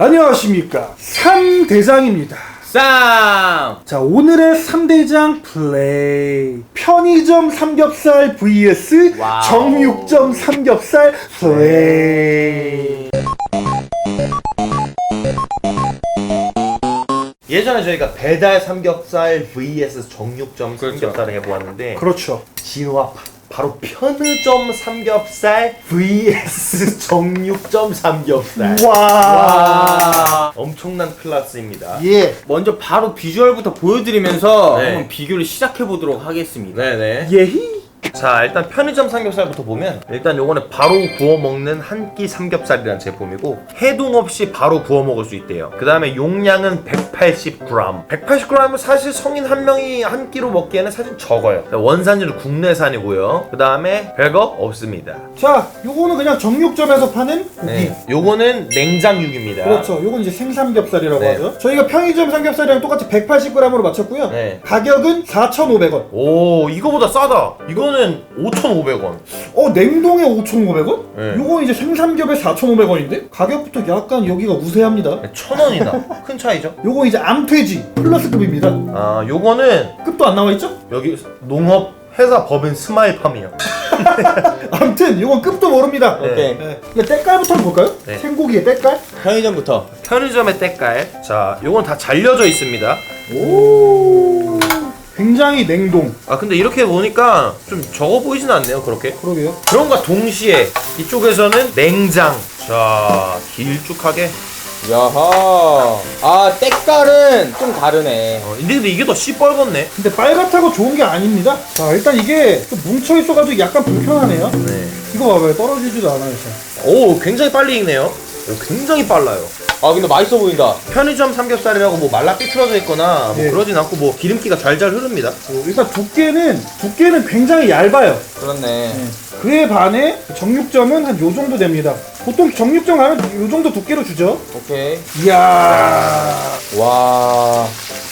안녕하십니까 3대장입니다 쌈! 자 오늘의 3대장 플레이 편의점 삼겹살 vs 와우. 정육점 삼겹살 플레이 예전에 저희가 배달 삼겹살 vs 정육점 그렇죠. 삼겹살을 해보았는데 그렇죠 진화 바로 편의점 삼겹살 vs 정육점 삼겹살 와 아, 엄청난 클래스입니다 예. 먼저 바로 비주얼부터 보여드리면서 네. 한번 비교를 시작해 보도록 하겠습니다. 네네 예히 자 일단 편의점 삼겹살부터 보면 일단 요거는 바로 구워 먹는 한 끼 삼겹살이라는 제품이고 해동 없이 바로 구워 먹을 수 있대요. 그 다음에 용량은 180g 180g은 사실 성인 한 명이 한 끼로 먹기에는 사실 적어요. 원산지는 국내산이고요. 그 다음에 별거 없습니다. 자 요거는 그냥 정육점에서 파는 고기. 네. 요거는 냉장육입니다. 그렇죠. 요건 이제 생삼겹살이라고 네. 하죠. 저희가 편의점 삼겹살이랑 똑같이 180g으로 맞췄고요. 네. 가격은 4,500원. 오 이거보다 싸다. 이거 는 5,500원 어 냉동에 5,500원? 네. 요건 이제 생삼겹에 4,500원인데 가격부터 약간 여기가 우세합니다. 천 원이나 큰 차이죠 요거 이제 암퇴지 플러스급입니다. 아 요거는 급도 안 나와 있죠? 여기 농업 회사 법인 스마일팜이요 아무튼 요건 급도 모릅니다. 네. 오케이. 네. 때깔부터 한번 볼까요? 네. 생고기의 때깔? 편의점부터. 편의점의 때깔 자 요건 다 잘려져 있습니다 오 굉장히 냉동. 아 근데 이렇게 보니까 좀 적어 보이진 않네요 그렇게 그러게요. 그런가 동시에 이쪽에서는 냉장 자 길쭉하게 야하. 아, 때깔은 좀 다르네. 어, 근데, 근데 이게 더 시뻘겋네 근데 빨갛다고 좋은 게 아닙니다. 자 일단 이게 좀 뭉쳐 있어가지고 약간 불편하네요. 네. 이거 봐봐요 떨어지지도 않아요. 자. 오 굉장히 빨리 익네요 오, 굉장히 빨라요 아, 근데 맛있어 보인다. 편의점 삼겹살이라고 뭐 말라 삐뚤어져 있거나 뭐 네. 그러진 않고 뭐 기름기가 잘잘 흐릅니다 어, 일단 두께는 두께는 굉장히 얇아요. 그렇네. 그에 반해 정육점은 한 요 정도 됩니다. 보통 정육점 가면 요 정도 두께로 주죠. 오케이. 이야. 와.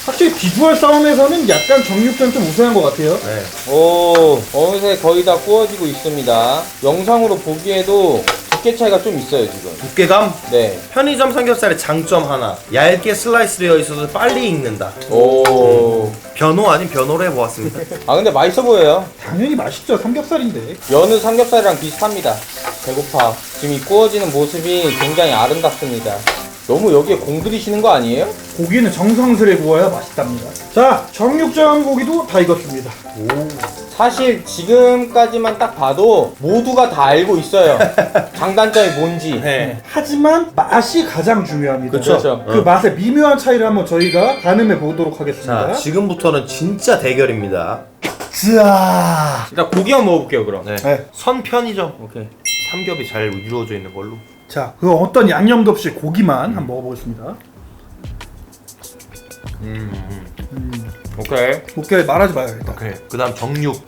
확실히 비주얼 싸움에서는 약간 정육점 좀 우세한 것 같아요. 네. 오, 어느새 거의 다 구워지고 있습니다. 영상으로 보기에도 두께 차이가 좀 있어요, 지금. 두께감 네. 편의점 삼겹살의 장점 하나 얇게 슬라이스 되어 있어서 빨리 익는다 오. 변호 아닌 변호를 해보았습니다 아, 근데 맛있어 보여요. 당연히 맛있죠. 삼겹살인데. 여느 삼겹살이랑 비슷합니다. 배고파. 지금 이 구워지는 모습이 굉장히 아름답습니다. 너무 여기에 공들이시는 거 아니에요? 고기는 정성스레 구워야 맛있답니다. 자, 정육점 고기도 다 익었습니다. 사실 지금까지만 딱 봐도 모두가 다 알고 있어요. 장단점이 뭔지. 네. 하지만 맛이 가장 중요합니다. 그쵸. 그렇죠. 그 맛의 미묘한 차이를 한번 저희가 가늠해 보도록 하겠습니다. 자 지금부터는 진짜 대결입니다 자, 일단 고기 한번 먹어볼게요, 그럼. 네. 네. 선 편의점 오케이. 삼겹이 잘 이루어져 있는 걸로 자, 그 어떤 양념도 없이 고기만 한번 먹어보겠습니다. 오케이. 오케이, 말하지 마요 일단. 오케이 그 다음 정육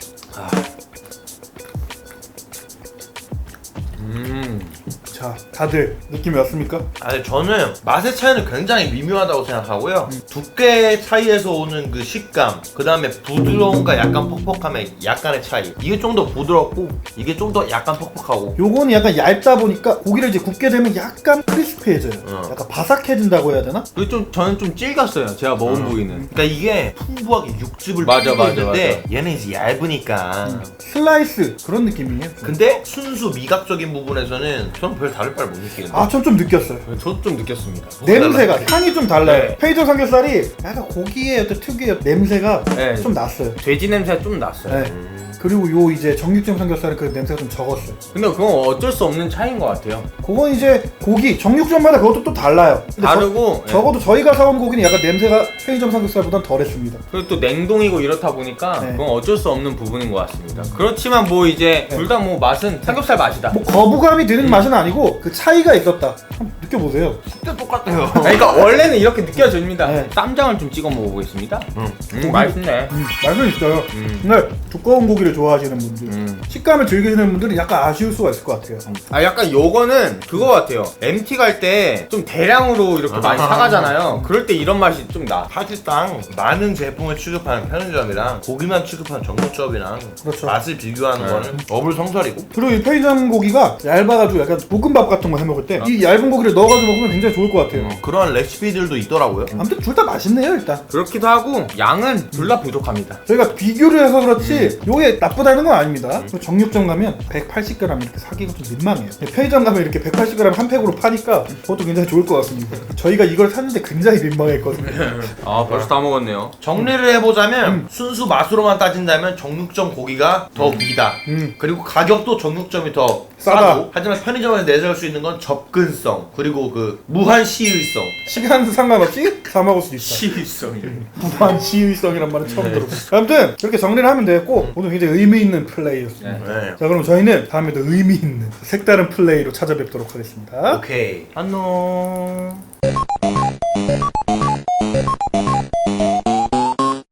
자, 다들 느낌이 왔습니까? 아니 저는 맛의 차이는 굉장히 미묘하다고 생각하고요 두께 차이에서 오는 그 식감 그 다음에 부드러움과 약간 퍽퍽함의 약간의 차이 이게 좀 더 부드럽고 이게 좀 더 약간 퍽퍽하고 요거는 약간 얇다 보니까 고기를 이제 굽게 되면 약간 크리스피해져요. 어. 약간 바삭해진다고 해야 되나? 그좀 저는 좀 질겼어요. 제가 먹은 부위는. 그러니까 이게 풍부하게 육즙을 맞아, 맞아, 있는데 얘는 이제 얇으니까 슬라이스 그런 느낌이에요. 근데 순수 미각적인 부분에서는 저는 별 다를 바를 못 느끼는데 아, 전좀 느꼈어요. 저도 좀 느꼈습니다. 냄새가 향이 좀 달라요. 네. 페이저 삼겹살이 약간 고기의 어떤 특유의 냄새가 네. 좀 났어요. 돼지 냄새가 좀 났어요. 네. 그리고 요 이제 정육점 삼겹살은 그 냄새가 좀 적었어요. 근데 그건 어쩔 수 없는 차이인 것 같아요. 그건 이제 고기 정육점마다 그것도 또 달라요. 근데 다르고 저, 적어도 저희가 사온 고기는 약간 냄새가 편의점 삼겹살보단 덜했습니다. 그리고 또 냉동이고 이렇다 보니까 네. 그건 어쩔 수 없는 부분인 것 같습니다. 그렇지만 뭐 이제 네. 둘다 뭐 맛은 삼겹살 맛이다. 뭐 거부감이 드는 맛은 아니고 그 차이가 있었다. 느껴보세요. 진짜 똑같아요 그러니까 원래는 이렇게 느껴집니다. 네. 쌈장을 좀 찍어 먹어보겠습니다. 응. 음, 맛있네. 음, 맛은 있어요. 음. 근데 두꺼운 고기를 좋아하시는 분들 음. 식감을 즐기시는 분들은 약간 아쉬울 수가 있을 것 같아요 아 약간 요거는 그거 같아요. MT 갈 때 좀 대량으로 이렇게 많이 사가잖아요. 그럴 때 이런 맛이 좀 나. 사실상 많은 제품을 취급하는 편의점이랑 고기만 취급하는 정육점이랑 그렇죠. 맛을 비교하는 네. 거는 어불성설이고 그리고 이 편의점 고기가 얇아가지고 약간 볶음밥 같은 거 해 먹을 때 이 얇은 고기를 넣어가지고 먹으면 굉장히 좋을 것 같아요 그런 레시피들도 있더라고요. 아무튼 둘 다 맛있네요 일단 그렇기도 하고 양은 둘 다 부족합니다. 저희가 비교를 해서 그렇지 요게 나쁘다는 건 아닙니다 정육점 가면 180g 이렇게 사기가 좀 민망해요 편의점 가면 이렇게 180g 한 팩으로 파니까 그것도 굉장히 좋을 것 같습니다 저희가 이걸 샀는데 굉장히 민망했거든요 아 벌써 다 먹었네요. 정리를 해보자면 순수 맛으로만 따진다면 정육점 고기가 더 위다. 음. 그리고 가격도 정육점이 더 싸다. 싸고 하지만 편의점에서 내세울 수 있는 건 접근성 그리고 그 무한 시의성. 시간 상관없이 사 먹을 수 있다. 시의성이 무한 지휘성이란 말은 처음 들어봤어요. 아무튼 이렇게 정리를 하면 되겠고 오늘 굉장히 의미 있는 플레이였습니다. 네. 자 그럼 저희는 다음에도 의미 있는 색다른 플레이로 찾아뵙도록 하겠습니다. 오케이. 안녕